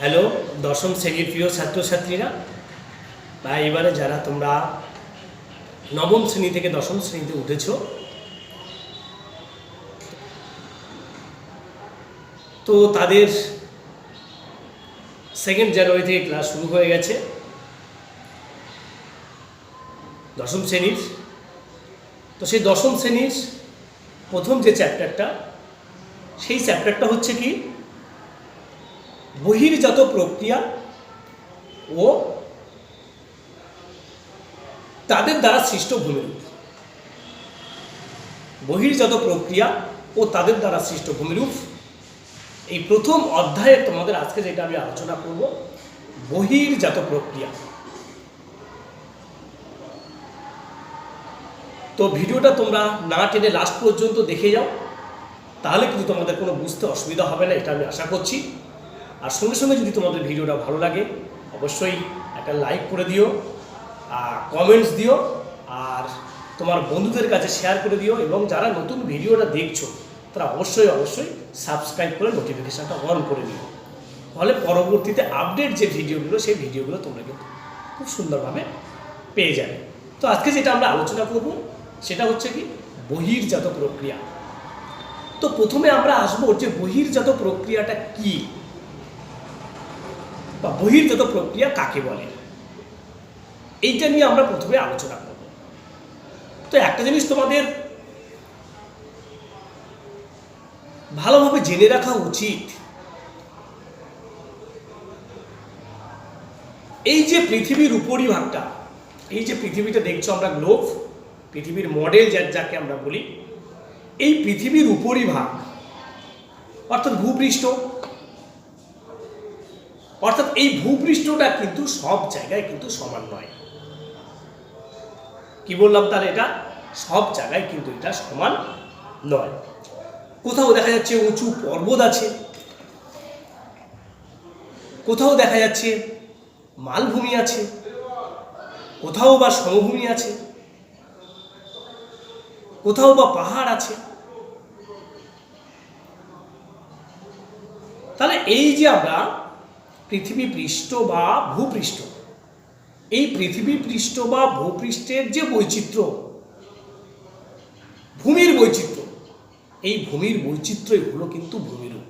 Hello, দশম শ্রেণির প্রিয় ছাত্রছাত্রীরা। বা এবারে যারা তোমরা নবম শ্রেণি থেকে দশম শ্রেণীতে উঠেছো। তো তাদের সেকেন্ড জানুয়ারি থেকে ক্লাস শুরু হয়ে গেছে। দশম শ্রেণির। তো সেই দশম শ্রেণির প্রথম যে চ্যাপ্টারটা সেই চ্যাপ্টারটা হচ্ছে কি? বহির্জাত প্রক্রিয়া ও তাদের দ্বারা সৃষ্ট ভূমিরূপ বহির্জাত প্রক্রিয়া ও তাদের দ্বারা সৃষ্ট ভূমিরূপ এই প্রথম অধ্যায়ে তোমাদের আজকে যেটা আমি আলোচনা করব, বহির্জাত প্রক্রিয়া। তো ভিডিওটা তোমরা না টেনে লাস্ট পর্যন্ত দেখে যাও, তাহলে কিন্তু তোমাদের কোনো বুঝতে অসুবিধা হবে না, এটা আমি আশা করছি। আর সঙ্গে সঙ্গে যদি তোমাদের ভিডিওটা ভালো লাগে, অবশ্যই একটা লাইক করে দিও, আর কমেন্টস দিও, আর তোমার বন্ধুদের কাছে শেয়ার করে দিও, এবং যারা নতুন ভিডিওটা দেখছ, তারা অবশ্যই অবশ্যই সাবস্ক্রাইব করে নোটিফিকেশানটা অন করে দিও ফলে পরবর্তীতে আপডেট যে ভিডিওগুলো, সেই ভিডিওগুলো তোমরা কিন্তু খুব সুন্দরভাবে পেয়ে যাবে। তো আজকে যেটা আমরা আলোচনা করব, সেটা হচ্ছে কি, বহির্জাত প্রক্রিয়া। তো প্রথমে আমরা আসব যে বহির্জাত প্রক্রিয়াটা কি? বা বহির্জাত প্রক্রিয়া কাকে বলে? এইটা নিয়ে আমরা প্রথমে আলোচনা করব। তো একটা জিনিস তোমাদের ভালোভাবে জেনে রাখা উচিত। এই যে পৃথিবীর উপরিভাগটা, এই যে পৃথিবীটা দেখছ আমরা গ্লোভ পৃথিবীর মডেল যা- যাকে আমরা বলি, এই পৃথিবীর উপরিভাগ, অর্থাৎ ভূপৃষ্ঠ অর্থাৎ এই ভূপৃষ্ঠটা কিন্তু সব জায়গায় কিন্তু সমান নয়। কি বললাম তার এটা? সব জায়গায় কিন্তু এটা সমান নয়। কোথাও দেখা যাচ্ছে উঁচু পর্বত আছে। কোথাও দেখা যাচ্ছে মালভূমি আছে। কোথাও বা সমভূমি আছে। কোথাও বা পাহাড় আছে। তাহলে এই যে আমরা পৃথিবী পৃষ্ঠ বা ভূপৃষ্ঠ। এই পৃথিবী পৃষ্ঠ বা ভূপৃষ্ঠের যে বৈচিত্র্য, ভূমির বৈচিত্র্য, এই ভূমির বৈচিত্র্যই হলো কিন্তু ভূমিরূপ।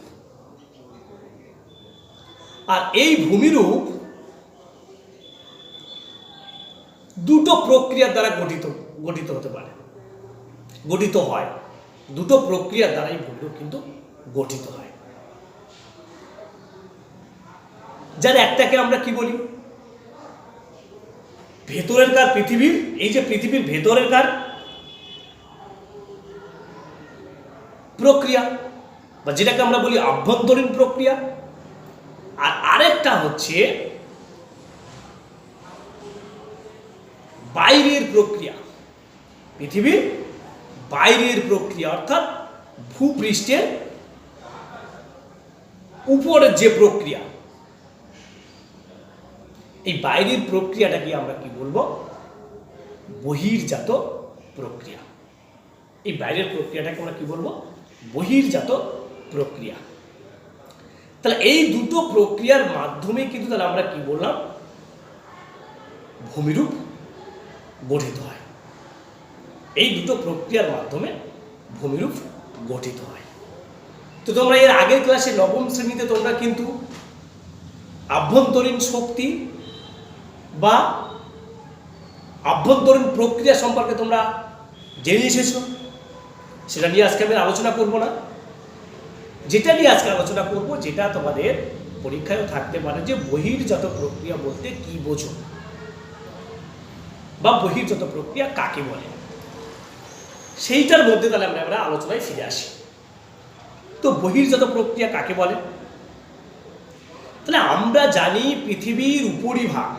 আর এই ভূমিরূপ দুটো প্রক্রিয়ার দ্বারা গঠিত গঠিত হতে পারে। গঠিত হয়। দুটো প্রক্রিয়ার দ্বারাই ভূমিরূপ কিন্তু গঠিত হয়। যার একটাকে আমরা কি বলি? ভেতরের কার পৃথিবীর এই যে পৃথিবীর ভেতরের কার? প্রক্রিয়া। বা যেটাকে আমরা বলি আভ্যন্তরীণ প্রক্রিয়া। আর আরেকটা হচ্ছে বাইরের প্রক্রিয়া। পৃথিবীর বাইরের প্রক্রিয়া, অর্থাৎ ভূপৃষ্ঠের উপরের যে প্রক্রিয়া। এই বাইরের প্রক্রিয়াটাকে আমরা কি বলব? বহির্জাত প্রক্রিয়া। এই বাইরের প্রক্রিয়াটাকে আমরা কি বলব? বহির্জাত প্রক্রিয়া। তাহলে এই দুটো প্রক্রিয়ার মাধ্যমে কিন্তু তাহলে আমরা কি বললাম? ভূমিরূপ গঠিত হয়। এই দুটো প্রক্রিয়ার মাধ্যমে ভূমিরূপ গঠিত হয়। তো তোমরা এর আগের ক্লাসে নবম শ্রেণীতে তোমরা কিন্তু আভ্যন্তরীণ শক্তি বা আভ্যন্তরীণ প্রক্রিয়া সম্পর্কে তোমরা জেনে এসেছ, সেটা নিয়ে আজকে আমি আলোচনা করব না। যেটা নিয়ে আজকে আলোচনা করব, যেটা তোমাদের পরীক্ষায়ও থাকতে পারে যে বহির্জাত প্রক্রিয়া বলতে কি বোঝো বা বহির্জাত প্রক্রিয়া কাকে বলে। সেইটার মধ্যে তাহলে আমরা আমরা আলোচনায় ফিরে আসি। তো বহির্জাত প্রক্রিয়া কাকে বলে? তাহলে আমরা জানি পৃথিবীর উপরিভাগ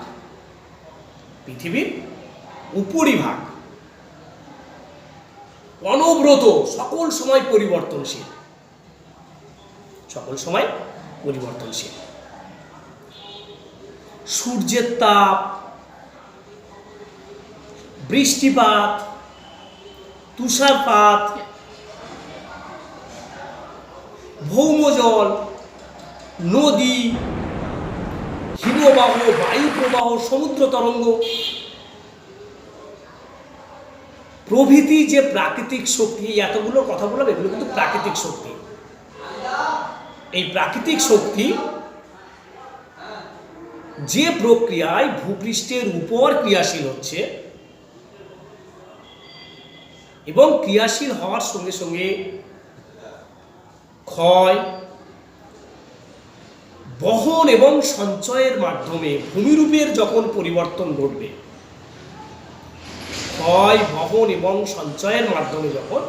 পৃথিবীর উপরিভাগ। অনব্রত সকল সময় পরিবর্তনশীল। সকল সময় পরিবর্তনশীল। সূর্যের তাপ, বৃষ্টিপাত, তুষারপাত, ভৌমজল, নদী হিমবাহ বায়ু প্রবাহ সমুদ্র তরঙ্গ। প্রভৃতি যে প্রাকৃতিক শক্তি, এই এতগুলো কথা বললাম, এগুলো কিন্তু প্রাকৃতিক শক্তি। এই প্রাকৃতিক শক্তি যে প্রক্রিয়ায় ভূপৃষ্ঠের উপর ক্রিয়াশীল হচ্ছে এবং ক্রিয়াশীল হওয়ার সঙ্গে সঙ্গে ক্ষয় বহন এবং সঞ্চয়ের মাধ্যমে ভূমিরূপের যখন পরিবর্তন ঘটবে, ক্ষয়, বহন এবং সঞ্চয়ের মাধ্যমে যখন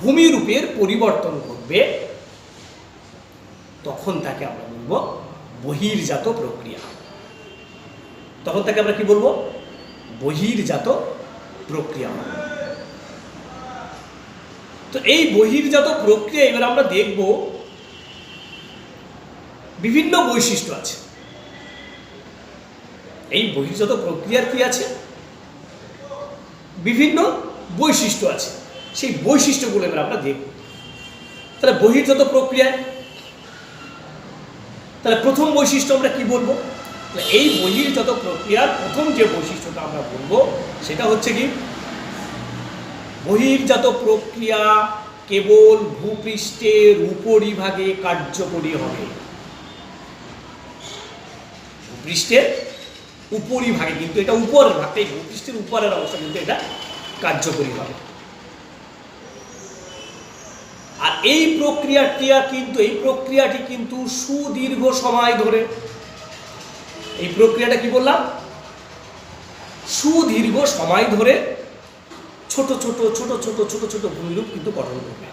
ভূমিরূপের পরিবর্তন ঘটবে, তখন তাকে আমরা বলব বহির্জাত প্রক্রিয়া। তখন তাকে আমরা কি বলব? বহির্জাত প্রক্রিয়া তো এই বহির্জাত প্রক্রিয়া এবার আমরা দেখব বিভিন্ন বৈশিষ্ট্য আছে। এই বহির্জাত প্রক্রিয়ার কি আছে? বিভিন্ন বৈশিষ্ট্য আছে। সেই বৈশিষ্ট্যগুলো এবার আমরা দেখব। তাহলে বহির্জাত প্রক্রিয়ায়, তাহলে প্রথম বৈশিষ্ট্য আমরা কি বলব? এই বহির্জাত প্রক্রিয়ার প্রথম যে বৈশিষ্ট্যটা আমরা বলব, সেটা হচ্ছে কি? বহির্জাত প্রক্রিয়া কেবল ভূপৃষ্ঠের উপরিভাগে কার্যকরী হবে। ভূপৃষ্ঠের উপরিভাগে কিন্তু এটা উপরের ভাগ এই ভূপৃষ্ঠের উপরের অংশ কিন্তু এটা কার্যকরী হবে। আর এই প্রক্রিয়াটি কিন্তু, এই প্রক্রিয়াটি কিন্তু সুদীর্ঘ সময় ধরে, এই প্রক্রিয়াটা কি বললাম? সুদীর্ঘ সময় ধরে ছোট ছোট ছোট ছোট ছোট ছোট ভূমিরূপ কিন্তু গঠন করবে।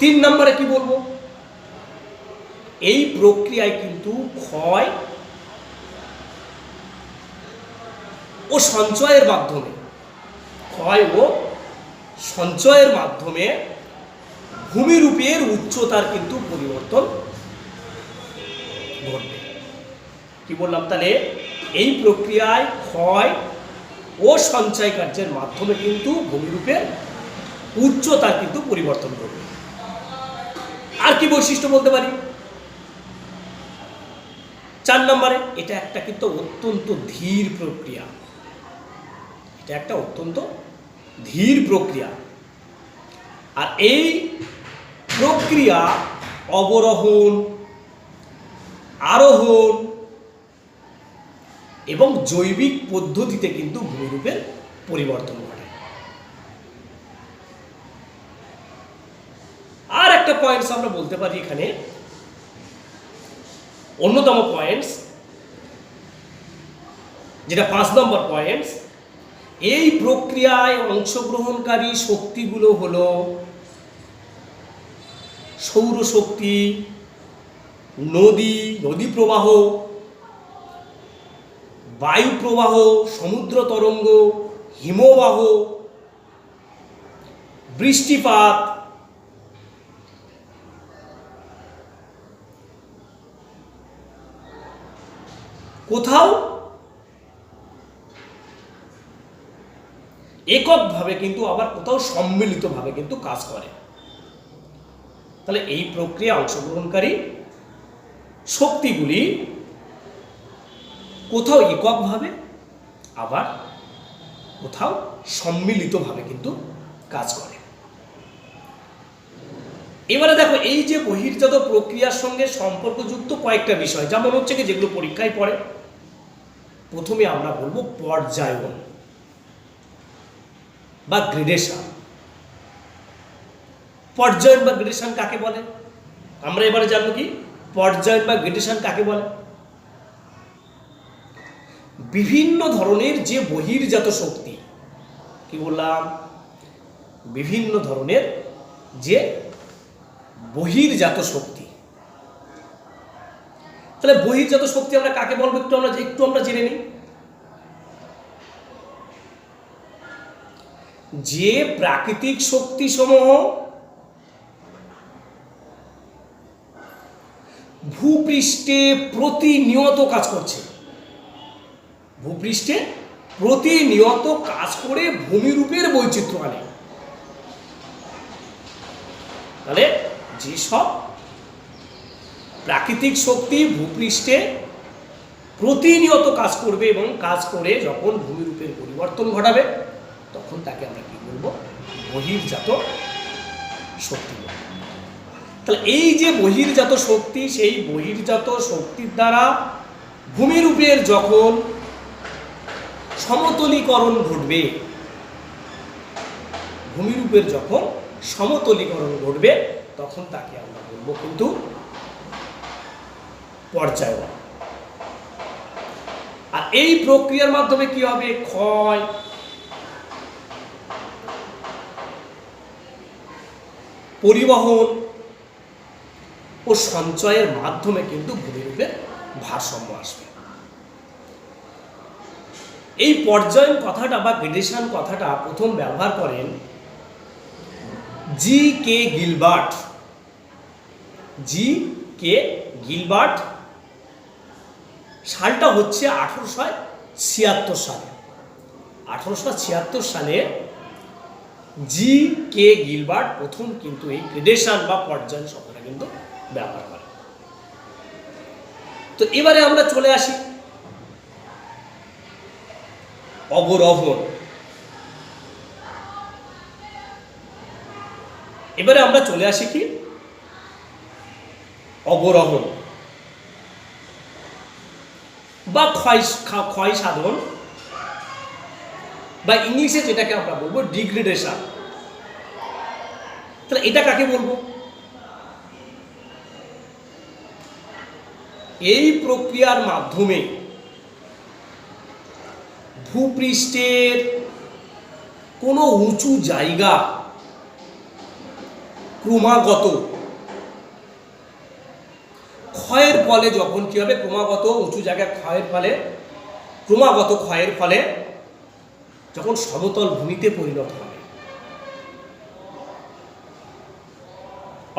তিন নম্বরে কি বলব? এই প্রক্রিয়ায় কিন্তু ক্ষয় ও সঞ্চয়ের মাধ্যমে, ক্ষয় ও সঞ্চয়ের মাধ্যমে ভূমিরূপের উচ্চতার কিন্তু পরিবর্তন ঘটবে। কি বললাম তাহলে? এই প্রক্রিয়ায় ক্ষয় ও সঞ্চয় কার্যের মাধ্যমে কিন্তু ভূমিরূপের উচ্চতার কিন্তু পরিবর্তন ঘটবে। আর কি বৈশিষ্ট্য বলতে পারি? চার নম্বরে, এটা একটা কিন্তু অত্যন্ত ধীর প্রক্রিয়া। এটা একটা অত্যন্ত ধীর প্রক্রিয়া। আর এই প্রক্রিয়া অবরোহণ, আরোহণ এবং জৈবিক পদ্ধতিতে কিন্তু ভূমিরূপের পরিবর্তন ঘটে। আর একটা পয়েন্টস আমরা বলতে পারি এখানে অন্যতম পয়েন্টস যেটা পাঁচ নম্বর পয়েন্টস এই প্রক্রিয়ায় অংশগ্রহণকারী শক্তিগুলো হলো সৌরশক্তি, নদী নদী প্রবাহ, বায়ু প্রবাহ, সমুদ্র তরঙ্গ, হিমবাহ, বৃষ্টিপাত কোথাও এককভাবে কিন্তু আবার কোথাও সম্মিলিতভাবে কিন্তু কাজ করে। তাহলে এই প্রক্রিয়া অংশগ্রহণকারী শক্তিগুলি কোথাও এককভাবে, আবার কোথাও সম্মিলিতভাবে কিন্তু কাজ করে। এবারে দেখো, এই যে বহির্জাত প্রক্রিয়ার সঙ্গে সম্পর্কযুক্ত কয়েকটা বিষয়, যেমন হচ্ছে কি, যেগুলো পরীক্ষায় পড়ে। প্রথমে আমরা বলব পর্যায়ন বা গ্রেডেশন পর্যায়ন বা গ্রেডেশন কাকে বলে? আমরা এবারে জানব কি? পর্যায়ন বা গ্রেডেশন কাকে বলে? বিভিন্ন ধরনের যে বহির্জাত শক্তি, কি বললাম? বিভিন্ন ধরনের যে বহির্জাত শক্তি। তাহলে বহির্জাত শক্তি আমরা কাকে বলব একটু আমরা একটু আমরা জেনে নিই। যে প্রাকৃতিক শক্তি সমূহ ভূপৃষ্ঠে প্রতিনিয়ত কাজ করছে। ভূপৃষ্ঠে প্রতিনিয়ত কাজ করে ভূমিরূপের বৈচিত্র্য আনে। তাহলে যেসব প্রাকৃতিক শক্তি, ভূপৃষ্ঠে প্রতিনিয়ত কাজ করবে এবং কাজ করে যখন ভূমিরূপের পরিবর্তন ঘটাবে, তখন তাকে আমরা কী বলব? বহির্জাত শক্তি তাহলে এই যে বহির্জাত শক্তি, সেই বহির্জাত শক্তির দ্বারা ভূমিরূপের যখন সমতলীকরণ ঘটবে, ভূমিরূপের যখন সমতলীকরণ ঘটবে, তখন তাকে আমরা বলব কিন্তু পর্যায়বান আর এই প্রক্রিয়ার মাধ্যমে কি হবে? ক্ষয়। পরিবহন ও সঞ্চয়ের মাধ্যমে কিন্তু ভূমিরূপের ভারসাম্য আসবে। এই পর্যায়ন কথাটা বা গ্রেডেশন কথাটা প্রথম ব্যবহার করেন জি কে গিলবার্ট। জি কে গিলবার্ট সালটা হচ্ছে আঠারোশো ছিয়াত্তর সালে। আঠারোশো ছিয়াত্তর সালে জি কে গিলবার্ট প্রথম কিন্তু এই গ্রেডেশন বা পর্যায়ন শব্দটা কিন্তু ব্যবহার করে। তো এবারে আমরা চলে আসি। অবরোহণ এবারে আমরা চলে আসি কি? অবরোহণ বা ক্ষয় ক্ষয় সাধন বা ইংলিশে যেটাকে আমরা বলব ডিগ্রেডেশন। তাহলে এটা কাকে বলব? এই প্রক্রিয়ার মাধ্যমে ভূপৃষ্ঠের কোনো উঁচু জায়গা ক্রমাগত ক্ষয়ের ফলে যখন কি হবে? ক্রমাগত উঁচু জায়গায় ক্ষয়ের ফলে, ক্রমাগত ক্ষয়ের ফলে যখন সমতল ভূমিতে পরিণত হবে।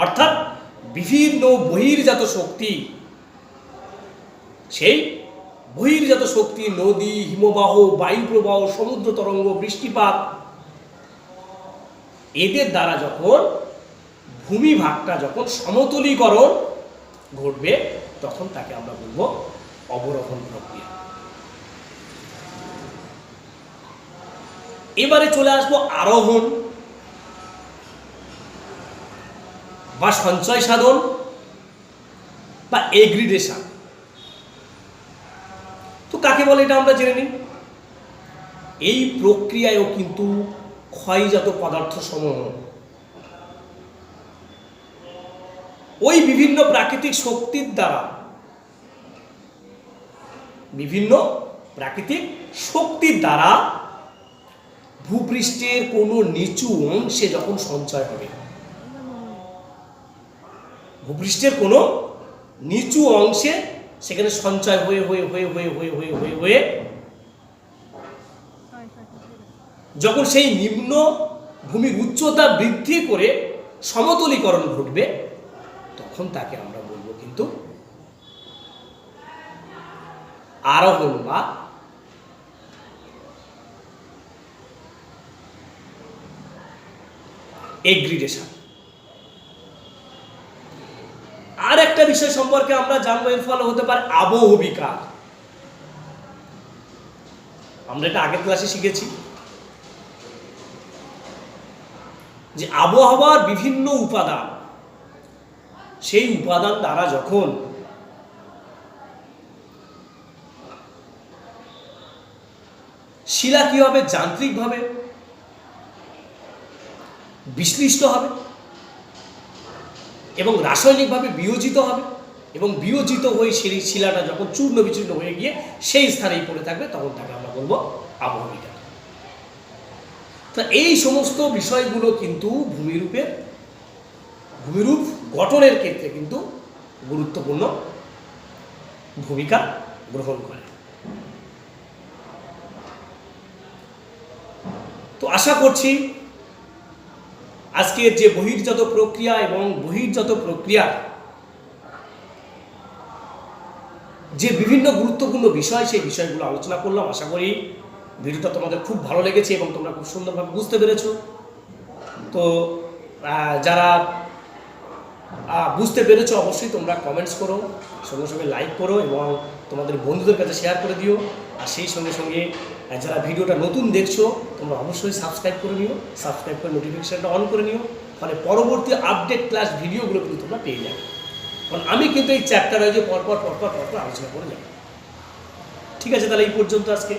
অর্থাৎ বিভিন্ন বহির্জাত শক্তি, সেই বহির্জাত শক্তি, নদী, হিমবাহ বায়ু প্রবাহ সমুদ্র তরঙ্গ, বৃষ্টিপাত, এদের দ্বারা যখন ভূমিভাগটা যখন সমতলীকরণ ঘটবে, তখন তাকে আমরা বলব অবরোহণ প্রক্রিয়া। এবারে চলে আসব আরোহণ বা সঞ্চয় সাধন বা এগ্রিডেশন। তো কাকে বলে এটা আমরা জেনে নিই? এই প্রক্রিয়ায়ও কিন্তু ক্ষয়জাত পদার্থ সমূহ ওই বিভিন্ন প্রাকৃতিক শক্তির দ্বারা। বিভিন্ন প্রাকৃতিক শক্তির দ্বারা ভূপৃষ্ঠের কোনো নিচু অংশে যখন সঞ্চয় হবে, ভূপৃষ্ঠের কোনো নিচু অংশে সেখানে সঞ্চয় হয়ে হয়ে হয়ে হয়ে হয়ে হয়ে হয়ে হয়ে যখন সেই নিম্ন ভূমির উচ্চতা বৃদ্ধি করে সমতলীকরণ ঘটবে তখন তাকে আমরা বলব কিন্তু আরোহণ বা এগ্রিডেশন। আর একটা বিষয় সম্পর্কে আমরা জানব, এর ফলে হতে পারে আবহবিকার আমরা এটা আগের ক্লাসে শিখেছি যে আবহাওয়ার বিভিন্ন উপাদান সেই উপাদান দ্বারা যখন শিলা কি হবে? যান্ত্রিকভাবে বিশ্লিষ্ট হবে এবং রাসায়নিকভাবে বিয়োজিত হবে এবং বিয়োজিত হয়ে সেই শিলাটা যখন চূর্ণ বিচূর্ণ হয়ে গিয়ে সেই স্থানেই পড়ে থাকবে, তখন তাকে আমরা বলব আবহবিকা তো এই সমস্ত বিষয়গুলো কিন্তু ভূমিরূপের ভূমিরূপ গঠনের ক্ষেত্রে কিন্তু গুরুত্বপূর্ণ ভূমিকা গ্রহণ করে। তো আশা করছি আজকের যে বহির্জাত প্রক্রিয়া এবং বহির্জাত প্রক্রিয়া যে বিভিন্ন গুরুত্বপূর্ণ বিষয়, সেই বিষয়গুলো আলোচনা করলাম। আশা করি ভিডিওটা তোমাদের খুব ভালো লেগেছে এবং তোমরা খুব সুন্দরভাবে বুঝতে পেরেছ। তো যারা বুঝতে পেরেছ অবশ্যই, তোমরা কমেন্টস করো, সঙ্গে সঙ্গে লাইক করো এবং তোমাদের বন্ধুদের কাছে শেয়ার করে দিও। আর সেই সঙ্গে সঙ্গে যারা ভিডিওটা নতুন দেখছ, তোমরা অবশ্যই সাবস্ক্রাইব করে নিও সাবস্ক্রাইব করে নোটিফিকেশানটা অন করে নিও মানে পরবর্তী আপডেট ক্লাস ভিডিওগুলো কিন্তু তোমরা পেয়ে যাবে। কারণ আমি কিন্তু এই চ্যাপ্টার হয়ে পরপর পরপর পরপর আলোচনা করে যাব। ঠিক আছে তাহলে এই পর্যন্ত আজকে।